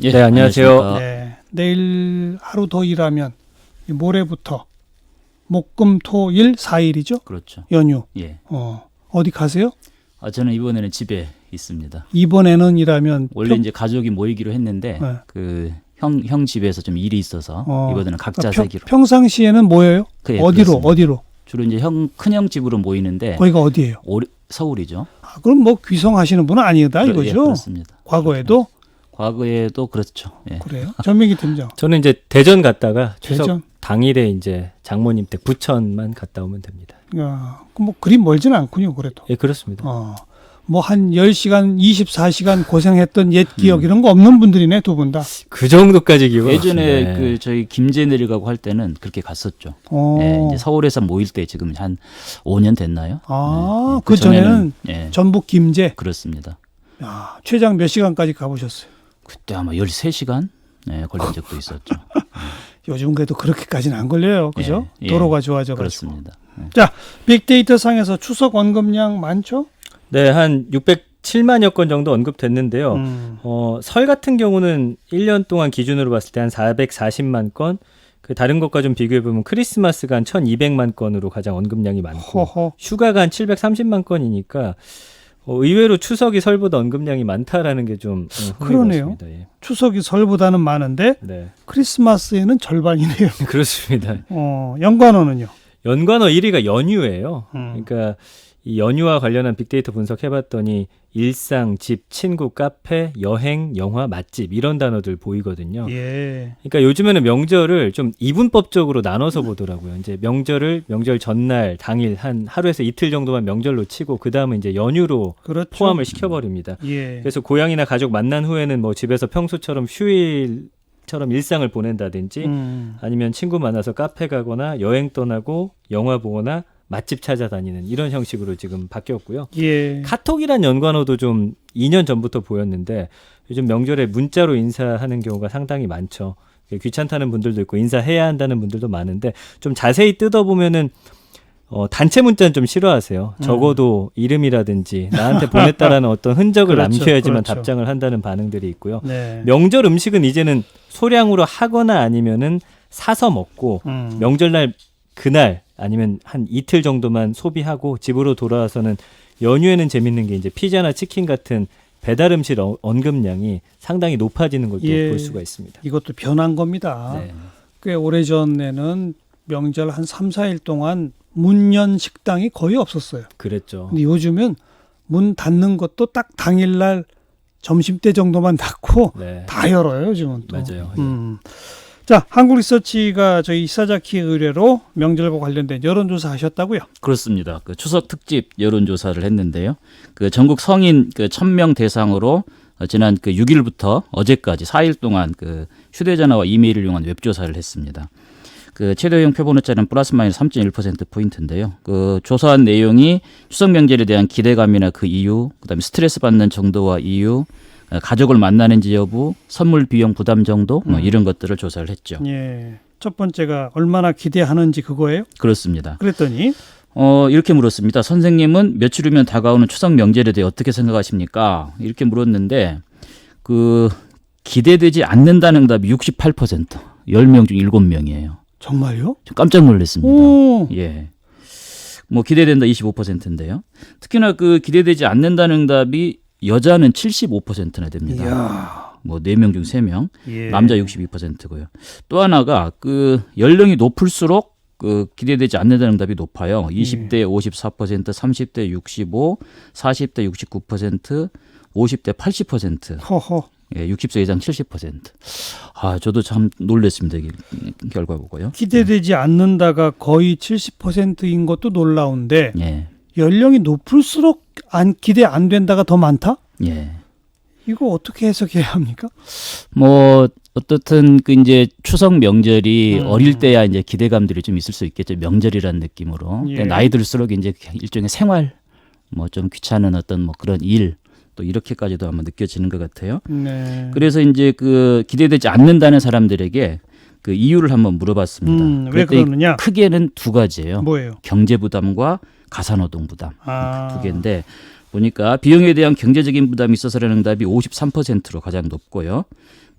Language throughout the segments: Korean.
예, 네, 안녕하세요. 안녕하십니까. 네. 내일 하루 더 일하면 이 모레부터 목금토일 4일이죠. 그렇죠. 연휴. 예. 어. 어디 가세요? 아, 저는 이번에는 집에 있습니다. 이번에는 일하면 원래 평- 이제 가족이 모이기로 했는데 네. 그 형 형 집에서 좀 일이 있어서 어, 이번에는 각자 그러니까 세기로. 평, 상시에는 뭐예요? 그, 예, 어디로? 그렇습니다. 어디로? 주로 이제 형 큰형 집으로 모이는데 거기가 어디예요? 오리- 서울이죠. 아, 그럼 뭐 귀성하시는 분은 아니다 그러- 예, 이거죠? 그렇습니다. 과거에도 과거에도 그렇죠. 예. 그래요. 전민기 팀장. 저는 이제 대전 갔다가 추석 대전. 당일에 이제 장모님 댁 부천만 갔다 오면 됩니다. 야, 그뭐 그리 멀지는 않군요. 그래도. 예, 그렇습니다. 어. 뭐 한 10시간, 24시간 고생했던 옛 음. 기억 이런 거 없는 분들이네, 두 분 다. 그 정도까지 기억. 예전에 네. 그 저희 김제 내려가고 할 때는 그렇게 갔었죠. 어. 예, 이제 서울에서 모일 때 지금 한 5년 됐나요? 아, 예, 그 전에는 예, 전북 김제. 그렇습니다. 야, 최장 몇 시간까지 가보셨어요? 그때 아마 13시간 예, 걸린 적도 있었죠. 요즘 그래도 그렇게까지는 안 걸려요. 그죠? 예, 예. 도로가 좋아져 가지고. 그렇습니다. 예. 빅데이터 상에서 추석 원금량 많죠? 네, 한 607만여 건 정도 언급됐는데요. 음. 어, 설 같은 경우는 1년 동안 기준으로 봤을 때 한 440만 건. 그 다른 것과 좀 비교해 보면 크리스마스가 한 1,200만 건으로 가장 언급량이 많고 허허. 휴가가 한 730만 건이니까 어, 의외로 추석이 설보다 언급량이 많다라는 게좀 어, 그러네요. 흥미롭습니다. 예. 추석이 설보다는 많은데 네, 크리스마스에는 절반이네요. 그렇습니다. 어, 연관어는요? 연관어 1위가 연휴예요. 음. 그러니까 이 연휴와 관련한 빅데이터 분석해봤더니 일상, 집, 친구, 카페, 여행, 영화, 맛집 이런 단어들 보이거든요. 예. 그러니까 요즘에는 명절을 좀 이분법적으로 나눠서 보더라고요. 이제 명절을 명절 전날, 당일 한 하루에서 이틀 정도만 명절로 치고 그 다음은 이제 연휴로 그렇죠. 포함을 시켜버립니다. 예. 그래서 고향이나 가족 만난 후에는 뭐 집에서 평소처럼 휴일 처럼 일상을 보낸다든지 음. 아니면 친구 만나서 카페 가거나 여행 떠나고 영화 보거나 맛집 찾아다니는 이런 형식으로 지금 바뀌었고요. 예. 카톡이란 연관어도 좀 2년 전부터 보였는데 요즘 명절에 문자로 인사하는 경우가 상당히 많죠. 귀찮다는 분들도 있고 인사해야 한다는 분들도 많은데 좀 자세히 뜯어보면은 어, 단체 문자는 좀 싫어하세요. 음. 적어도 이름이라든지 나한테 보냈다라는 어떤 흔적을 그렇죠, 남겨야지만 그렇죠. 답장을 한다는 반응들이 있고요. 네. 명절 음식은 이제는 소량으로 하거나 아니면은 사서 먹고 음. 명절날 그날 아니면 한 이틀 정도만 소비하고 집으로 돌아와서는 연휴에는 재밌는 게 이제 피자나 치킨 같은 배달 음식 어- 언급량이 상당히 높아지는 걸또 예. 볼 수가 있습니다. 이것도 변한 겁니다. 네. 꽤 오래 전에는 명절 한 3, 4일 동안 문 연 식당이 거의 없었어요. 그랬죠. 근데 요즘은 문 닫는 것도 딱 당일날 점심 때 정도만 닫고 네. 다 열어요, 요즘은 또. 맞아요. 예. 음. 자, 한국 리서치가 저희 이사자키 의뢰로 명절과 관련된 여론조사 하셨다고요? 그렇습니다. 그 추석 특집 여론조사를 했는데요. 그 전국 성인 그 1000명 대상으로 어, 지난 그 6일부터 어제까지 4일 동안 그 휴대전화와 이메일을 이용한 웹조사를 했습니다. 그 최대형 표본오차는 플러스 마이너스 3.1% 포인트인데요. 그 조사한 내용이 추석 명절에 대한 기대감이나 그 이유, 그다음에 스트레스 받는 정도와 이유, 어, 가족을 만나는지 여부, 선물 비용 부담 정도 뭐 음. 이런 것들을 조사를 했죠. 예. 첫 번째가 얼마나 기대하는지 그거예요? 그렇습니다. 그랬더니 어, 이렇게 물었습니다. 선생님은 며칠 후면 다가오는 추석 명절에 대해 어떻게 생각하십니까? 이렇게 물었는데, 그, 기대되지 않는다는 응답이 68%, 10명 중 7명이에요. 정말요? 좀 깜짝 놀랐습니다. 오. 예. 뭐, 기대된다 25%인데요. 특히나 그 기대되지 않는다는 응답이 여자는 75%나 됩니다. 이야. 뭐, 4명 중 3명. 예. 남자 62%고요. 또 하나가 그 연령이 높을수록 그 기대되지 않는다는 응답이 높아요. 20대 54%, 30대 65, 40대 69%, 50대 80%, 허허. 예, 60세 이상 70%. 아, 저도 참 놀랐습니다. 이 결과 보고요. 기대되지 않는다가 거의 70%인 것도 놀라운데 예. 연령이 높을수록 안 기대 안 된다가 더 많다? 예. 이거 어떻게 해석해야 합니까? 뭐 어떻든 그 이제 추석 명절이 음. 어릴 때야 이제 기대감들이 좀 있을 수 있겠죠. 명절이라는 느낌으로. 예. 근데 나이 들수록 이제 일종의 생활 뭐 좀 귀찮은 어떤 뭐 그런 일 또 이렇게까지도 아마 느껴지는 것 같아요. 네. 그래서 이제 그 기대되지 않는다는 사람들에게 그 이유를 한번 물어봤습니다. 음, 왜 그러느냐? 크게는 두 가지예요. 뭐예요? 경제 부담과 가사노동 부담 아. 두 개인데 보니까 비용에 대한 경제적인 부담이 있어서라는 응답이 53%로 가장 높고요.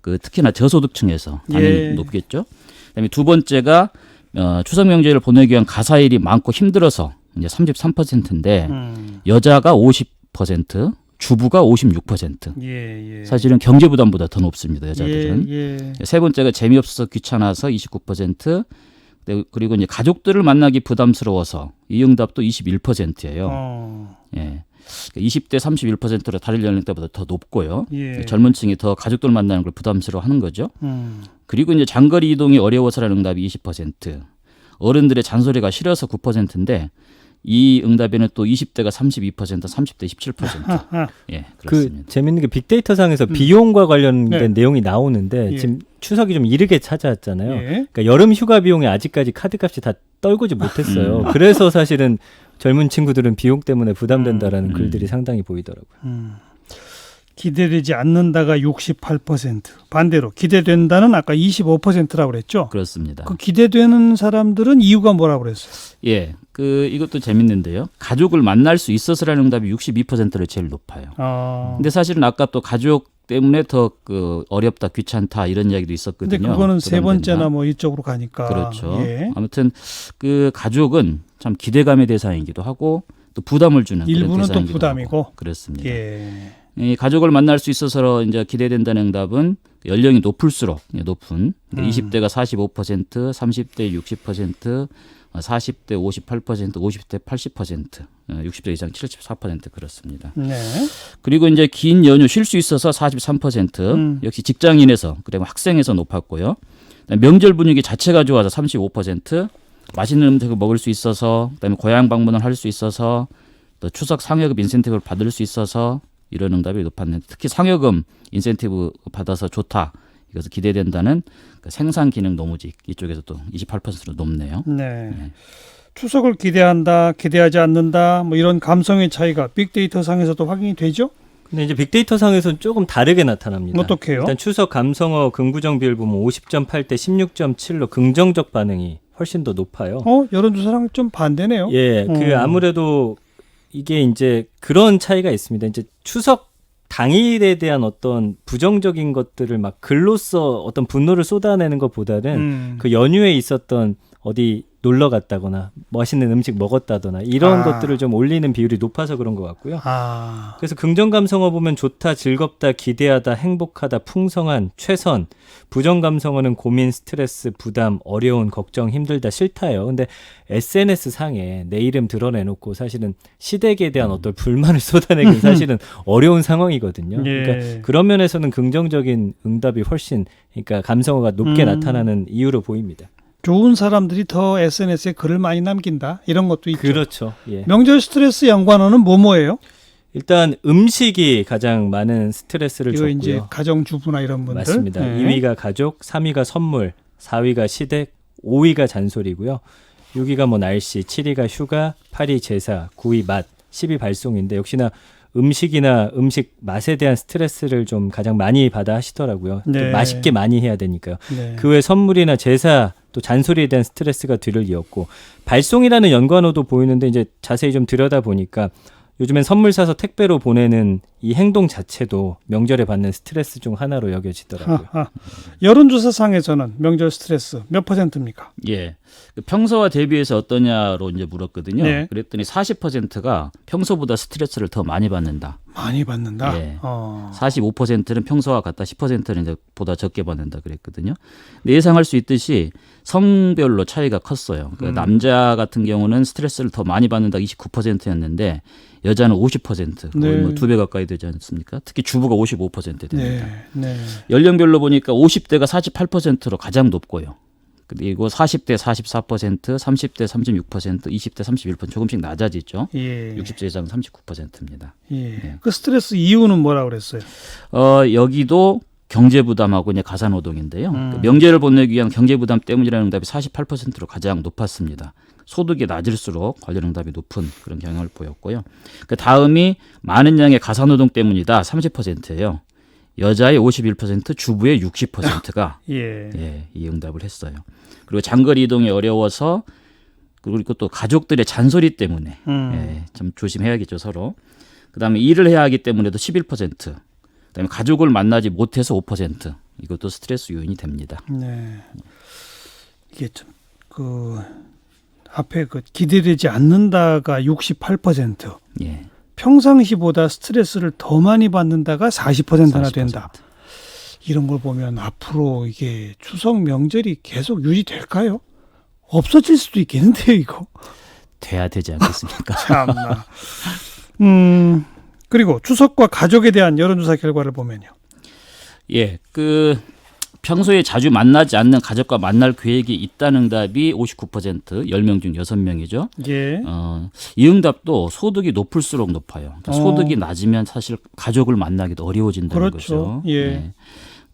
그 특히나 저소득층에서 당연히 예. 높겠죠. 그다음에 두 번째가 어, 추석 명절을 보내기 위한 가사일이 많고 힘들어서 이제 33%인데 음. 여자가 50%, 주부가 56%. 예, 예. 사실은 경제 부담보다 더 높습니다. 여자들은. 예, 예. 세 번째가 재미없어서 귀찮아서 29%. 네, 그리고 이제 가족들을 만나기 부담스러워서 이 응답도 21%예요. 어. 예. 20대 31%로 다른 연령대보다 더 높고요. 예. 젊은 층이 더 가족들 만나는 걸 부담스러워하는 거죠. 음. 그리고 이제 장거리 이동이 어려워서라는 응답이 20%. 어른들의 잔소리가 싫어서 9%인데 이 응답에는 또 20대가 32%, 30대 17%. 예, 그 그렇습니다. 재밌는 게 빅데이터 상에서 비용과 관련된 네. 내용이 나오는데 예. 지금 추석이 좀 이르게 찾아왔잖아요. 예. 그러니까 여름 휴가 비용이 아직까지 카드값이 다 떨구지 못했어요. 음. 그래서 사실은 젊은 친구들은 비용 때문에 부담된다라는 음. 글들이 상당히 보이더라고요. 음. 기대되지 않는다가 68%. 반대로 기대된다는 아까 25%라고 그랬죠. 그렇습니다. 그 기대되는 사람들은 이유가 뭐라고 그랬어요? 예, 그 이것도 재밌는데요. 가족을 만날 수 있어서라는 응답이 62%를 제일 높아요. 어. 근데 사실은 아까 또 가족 때문에 더 그 어렵다, 귀찮다 이런 이야기도 근데 있었거든요. 그거는 세. 번째나 뭐 이쪽으로 가니까. 그렇죠. 예. 아무튼 그 가족은 참 기대감의 대상이기도 하고 또 부담을 주는 일부는 또 부담이고. 하고 그렇습니다. 예. 이 가족을 만날 수 있어서 이제 기대된다는 응답은 연령이 높을수록 높은 음. 20대가 45%, 30대 60%, 어, 40대 58%, 50대 80%, 어, 60대 이상 74% 그렇습니다. 네. 그리고 이제 긴 연휴 쉴 수 있어서 43%, 음. 역시 직장인에서 그리고 학생에서 높았고요. 명절 분위기 자체가 좋아서 35%, 맛있는 음식을 먹을 수 있어서, 그다음에 고향 방문을 할 수 있어서, 또 추석 상여금 인센티브를 받을 수 있어서 이런 응답이 높았는데 특히 상여금 인센티브 받아서 좋다. 이것을 기대된다는 그 생산 기능 노무직 이쪽에서 또 28%로 높네요. 네. 추석을 기대한다, 기대하지 않는다, 뭐 이런 감성의 차이가 빅데이터 상에서도 확인이 되죠? 근데 이제 빅데이터 상에서는 조금 다르게 나타납니다. 어떻게요? 일단 추석 감성어 긍부정 비율 보면 50.8 대 16.7로 긍정적 반응이 훨씬 더 높아요. 어, 여론조사랑 좀 반대네요. 예, 그 음. 아무래도 이게 이제 그런 차이가 있습니다. 이제 추석 당일에 대한 어떤 부정적인 것들을 막 글로써 어떤 분노를 쏟아내는 것보다는 음. 그 연휴에 있었던 어디 놀러 갔다거나 맛있는 음식 먹었다거나 이런 아. 것들을 좀 올리는 비율이 높아서 그런 것 같고요. 아, 그래서 긍정 감성어 보면 좋다, 즐겁다, 기대하다, 행복하다, 풍성한, 최선. 부정 감성어는 고민, 스트레스, 부담, 어려운, 걱정, 힘들다, 싫다요. 근데 SNS 상에 내 이름 드러내놓고 사실은 시댁에 대한 어떤 불만을 쏟아내기는 사실은 어려운 상황이거든요. 예. 그러니까 그런 면에서는 긍정적인 응답이 훨씬 그러니까 감성어가 높게 음. 나타나는 이유로 보입니다. 좋은 사람들이 더 SNS에 글을 많이 남긴다 이런 것도 있죠. 그렇죠. 예. 명절 스트레스 연관어는 뭐뭐예요? 일단 음식이 가장 많은 스트레스를 줬고요. 이제 가정주부나 이런 분들. 맞습니다. 네. 2위가 가족, 3위가 선물, 4위가 시댁, 5위가 잔소리고요. 6위가 뭐 날씨, 7위가 휴가, 8위 제사, 9위 맛, 10위 발송인데 역시나 음식이나 음식 맛에 대한 스트레스를 좀 가장 많이 받아 하시더라고요. 또 네. 맛있게 많이 해야 되니까요. 네. 그외 선물이나 제사 또 잔소리에 대한 스트레스가 뒤를 이었고 발송이라는 연관어도 보이는데 이제 자세히 좀 들여다 보니까 요즘엔 선물 사서 택배로 보내는 이 행동 자체도 명절에 받는 스트레스 중 하나로 여겨지더라고요. 하하. 여론조사상에서는 명절 스트레스 몇 퍼센트입니까? 예. 그 평소와 대비해서 어떠냐로 이제 물었거든요. 네. 그랬더니 40%가 평소보다 스트레스를 더 많이 받는다. 많이 받는다. 예. 어. 45%는 평소와 같다. 10%는 이제 보다 적게 받는다 그랬거든요. 근데 예상할 수 있듯이 성별로 차이가 컸어요. 그 음. 남자 같은 경우는 스트레스를 더 많이 받는다 29%였는데 여자는 50%, 거의 네. 뭐두 배 가까이 되지 않습니까? 특히 주부가 55% 됩니다. 네. 네. 연령별로 보니까 50대가 48%로 가장 높고요. 그리고 40대 44%, 30대 36%, 20대 31% 조금씩 낮아지죠. 예. 60세 이상 39%입니다. 예. 네. 그 스트레스 이유는 뭐라 그랬어요? 어, 여기도 경제 부담하고 이제 가사 노동인데요. 음. 그 명제를 보내기 위한 경제 부담 때문이라는 응답이 48%로 가장 높았습니다. 소득이 낮을수록 관련 응답이 높은 그런 경향을 보였고요. 그 다음이 많은 양의 가사 노동 때문이다. 30%예요. 여자의 51%, 주부의 60%가 예. 예, 이 응답을 했어요. 그리고 장거리 이동이 어려워서 그리고 또 가족들의 잔소리 때문에 음. 예, 참 조심해야겠죠 서로. 그다음에 일을 해야 하기 때문에도 11%. 그다음에 가족을 만나지 못해서 5%. 이것도 스트레스 요인이 됩니다. 네. 이게 좀 그 앞에 그 기대되지 않는다가 68%, 예. 평상시보다 스트레스를 더 많이 받는다가 40%나 40%. 된다. 이런 걸 보면 앞으로 이게 추석 명절이 계속 유지될까요? 없어질 수도 있겠는데요, 이거. 돼야 되지 않겠습니까? 참나. 음, 그리고 추석과 가족에 대한 여론조사 결과를 보면요. 예, 그 평소에 자주 만나지 않는 가족과 만날 계획이 있다는 응답이 59%, 10명 중 6명이죠. 예. 어, 이 응답도 소득이 높을수록 높아요. 그러니까 어. 소득이 낮으면 사실 가족을 만나기도 어려워진다는 그렇죠. 거죠. 예.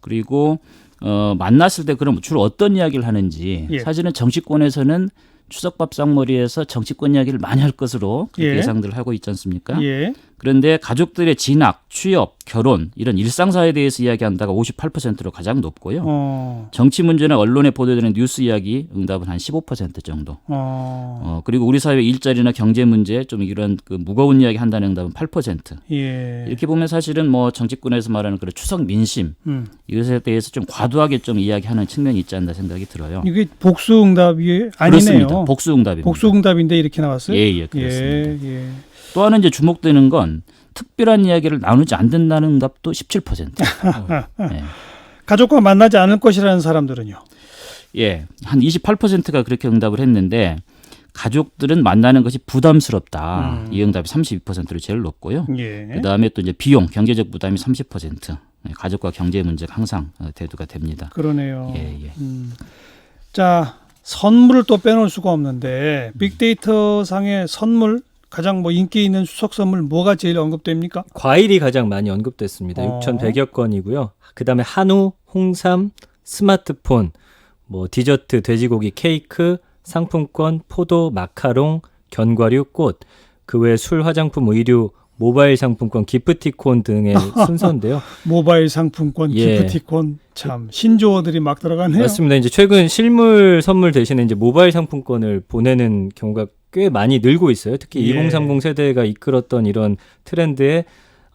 그리고 어, 만났을 때 그럼 주로 어떤 이야기를 하는지 예. 사실은 정치권에서는 추석밥상머리에서 정치권 이야기를 많이 할 것으로 예. 예상들 하고 있지 않습니까? 예. 그런데 가족들의 진학, 취업, 결혼 이런 일상사에 대해서 이야기한다가 58%로 가장 높고요. 어. 정치 문제나 언론에 보도되는 뉴스 이야기 응답은 한 15% 정도. 어. 어, 그리고 우리 사회 일자리나 경제 문제 좀 이런 그 무거운 이야기 한다는 응답은 8%. 예. 이렇게 보면 사실은 뭐 정치권에서 말하는 그런 추석 민심 음. 이것에 대해서 좀 과도하게 좀 이야기하는 측면이 있지 않나 생각이 들어요. 이게 복수 응답이 아니네요. 그렇습니다. 복수 응답입니다. 복수 응답인데 이렇게 나왔어요? 예, 예, 그렇습니다. 예, 예. 또 하나 이제 주목되는 건 특별한 이야기를 나누지 않는다는 응답도 17%. 예. 가족과 만나지 않을 것이라는 사람들은요. 예, 한 28%가 그렇게 응답을 했는데 가족들은 만나는 것이 부담스럽다. 음. 이 응답이 32%로 제일 높고요. 예. 그다음에 또 이제 비용, 경제적 부담이 30%. 예, 가족과 경제 문제가 항상 어, 대두가 됩니다. 그러네요. 예, 예. 음. 자, 선물을 또 빼놓을 수가 음. 없는데 빅데이터 상의 선물 가장 뭐 인기 있는 수석 선물 뭐가 제일 언급됩니까? 과일이 가장 많이 언급됐습니다. 어. 6,100여 건이고요. 그다음에 한우, 홍삼, 스마트폰, 뭐 디저트, 돼지고기, 케이크, 상품권, 포도, 마카롱, 견과류, 꽃, 그 외 술, 화장품, 의류, 모바일 상품권, 기프티콘 등의 순서인데요. 모바일 상품권, 예. 기프티콘 참 신조어들이 막 들어가네요. 맞습니다. 이제 최근 실물 선물 대신에 이제 모바일 상품권을 보내는 경우가 꽤 많이 늘고 있어요. 특히 예. 2030 세대가 이끌었던 이런 트렌드에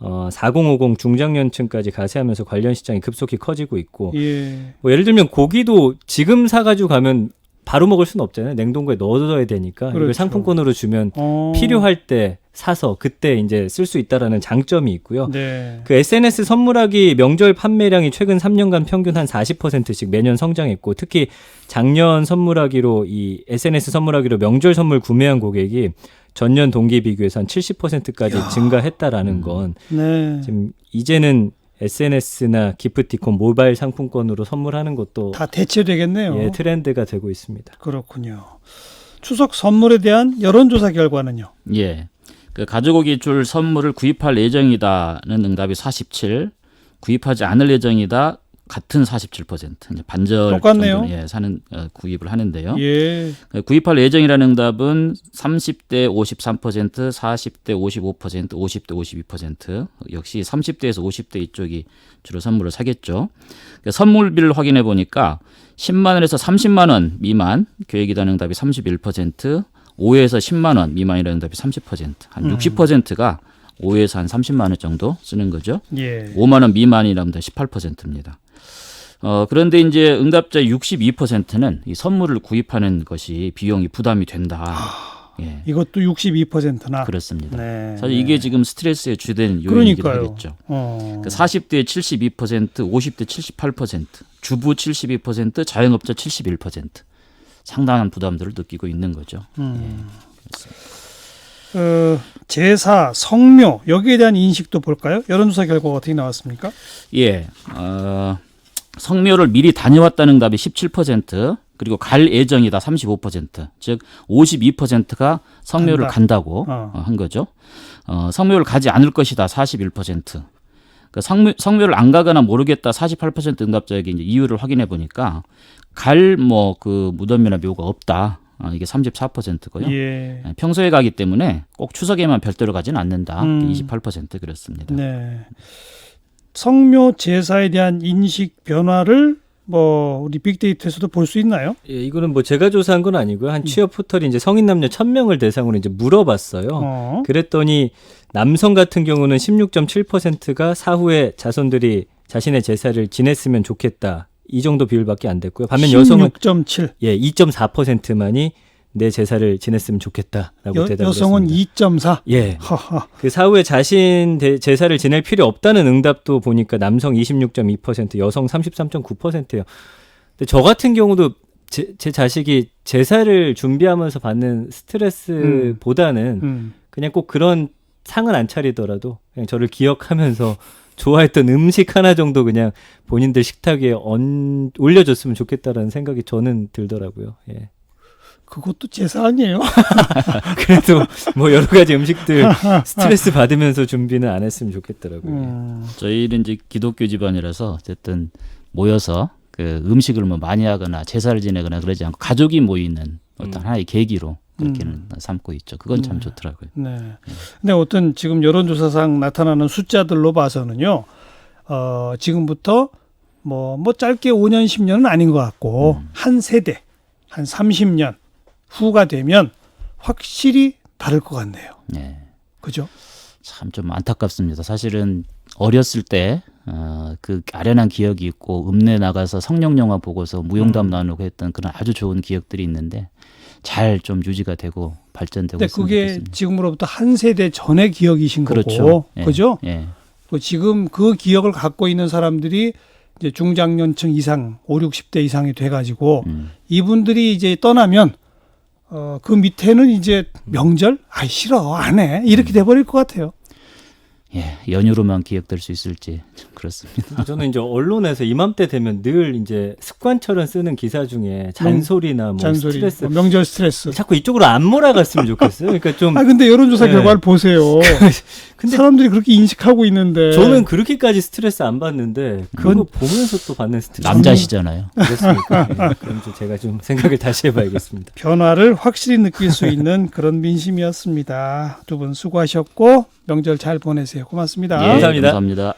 어, 4050 중장년층까지 가세하면서 관련 시장이 급속히 커지고 있고 예. 뭐 예를 들면 고기도 지금 사가지고 가면 바로 먹을 수는 없잖아요. 냉동고에 넣어둬야 되니까 그렇죠. 이걸 상품권으로 주면 어. 필요할 때 사서 그때 이제 쓸 수 있다라는 장점이 있고요. 네. 그 SNS 선물하기 명절 판매량이 최근 3년간 평균 한 40%씩 매년 성장했고 특히 작년 선물하기로 이 SNS 선물하기로 명절 선물 구매한 고객이 전년 동기 비교해서 한 70%까지 증가했다라는 건 네. 지금 이제는 SNS나 기프티콘 모바일 상품권으로 선물하는 것도 다 대체되겠네요. 예, 트렌드가 되고 있습니다. 그렇군요. 추석 선물에 대한 여론조사 결과는요. 예. 그 가족에게 줄 선물을 구입할 예정이다는 응답이 47, 구입하지 않을 예정이다 같은 47%. 이제 반절 똑같네요. 정도 예, 사는 어, 구입을 하는데요. 예. 그 구입할 예정이라는 응답은 30대 53%, 40대 55%, 50대 52%. 역시 30대에서 50대 이쪽이 주로 선물을 사겠죠. 그 선물비를 확인해 보니까 10만 원에서 30만 원 미만 계획이라는 응답이 31%, 5에서 10만 원 미만이라는 응답이 30%. 한 음. 60%가 5에서 한 30만 원 정도 쓰는 거죠. 예. 5만 원 미만이라면 18%입니다. 어, 그런데 이제 응답자 62%는 이 선물을 구입하는 것이 비용이 부담이 된다. 예. 이것도 62%나. 그렇습니다. 네. 사실 이게 지금 스트레스의 주된 요인이기도. 하겠죠. 어. 그 40대 72%, 50대 78%, 주부 72%, 자영업자 71% 상당한 부담들을 느끼고 있는 거죠. 음. 어, 제사, 성묘 여기에 대한 인식도 볼까요? 여론조사 결과가 어떻게 나왔습니까? 예, 어, 성묘를 미리 다녀왔다는 응답이 17%, 그리고 갈 예정이다 35%, 즉 52%가 성묘를 간다. 간다고 어. 어, 한 거죠. 어, 성묘를 가지 않을 것이다 41%. 그 성묘, 성묘를 안 가거나 모르겠다 48% 응답자에게 이제 이유를 확인해 보니까 갈 뭐 그 무덤이나 묘가 없다. 어, 이게 34%고요. 예. 평소에 가기 때문에 꼭 추석에만 별도로 가지는 않는다. 음. 28% 그렇습니다. 네. 성묘 제사에 대한 인식 변화를 뭐 우리 빅데이터에서도 볼 수 있나요? 예, 이거는 뭐 제가 조사한 건 아니고요. 한 취업 포털이 이제 성인 남녀 1000명을 대상으로 이제 물어봤어요. 어. 그랬더니 남성 같은 경우는 16.7%가 사후에 자손들이 자신의 제사를 지냈으면 좋겠다. 이 정도 비율밖에 안 됐고요. 반면 여성은 16.7. 예, 2.4%만이 내 제사를 지냈으면 좋겠다라고 여, 대답을 여성은 했습니다. 2.4. 예. 하하. 그 사후에 자신 대- 제사를 지낼 필요 없다는 응답도 보니까 남성 26.2%, 여성 33.9%예요. 근데 저 같은 경우도 제, 제 자식이 제사를 준비하면서 받는 스트레스보다는 음. 그냥 꼭 그런 상은 안 차리더라도 그냥 저를 기억하면서 좋아했던 음식 하나 정도 그냥 본인들 식탁에 얹, 올려줬으면 좋겠다라는 생각이 저는 들더라고요. 예. 그것도 제사 아니에요? 그래도 뭐 여러 가지 음식들 스트레스 받으면서 준비는 안 했으면 좋겠더라고요. 예. 음. 저희는 이제 기독교 집안이라서 어쨌든 모여서 그 음식을 뭐 많이 하거나 제사를 지내거나 그러지 않고 가족이 모이는 어떤 음. 하나의 계기로 그렇게는 음. 삼고 있죠. 그건 참 네. 좋더라고요. 네. 근데 어떤 지금 여론조사상 나타나는 숫자들로 봐서는요, 어, 지금부터 뭐, 뭐 짧게 5년, 10년은 아닌 것 같고, 음. 한 세대, 한 30년 후가 되면 확실히 다를 것 같네요. 네. 그죠? 참 좀 안타깝습니다. 사실은 어렸을 때, 어, 그 아련한 기억이 있고, 읍내 나가서 성령 영화 보고서 무용담 음. 나누고 했던 그런 아주 좋은 기억들이 있는데, 잘 좀 유지가 되고, 발전되고 근데 그게 좋겠습니다. 지금으로부터 한 세대 전의 기억이신 그렇죠. 거고, 예. 그죠? 예. 그 지금 그 기억을 갖고 있는 사람들이 이제 중장년층 이상, 5, 60대 이상이 돼 가지고, 음. 이분들이 이제 떠나면 어, 그 밑에는 이제 명절 아이 싫어 안 해 이렇게 돼버릴 것 같아요. 예. 연유로만 기억될 수 있을지 참 그렇습니다. 저는 이제 언론에서 이맘때 되면 늘 이제 습관처럼 쓰는 기사 중에 잔소리나 뭐 잔소리, 스트레스 뭐 명절 스트레스. 자꾸 이쪽으로 안 몰아갔으면 좋겠어요. 그러니까 좀 아 근데 여론조사 네. 결과를 보세요. 근데 사람들이 그렇게 인식하고 있는데 저는 그렇게까지 스트레스 안 받는데 그거 보면서 또 받는 스트레스 남자시잖아요. 그렇습니까? 예, 그럼 좀 제가 좀 생각을 다시 해봐야겠습니다. 변화를 확실히 느낄 수 있는 그런 민심이었습니다. 두 분 수고하셨고 명절 잘 보내세요. 고맙습니다. 예, 감사합니다. 감사합니다.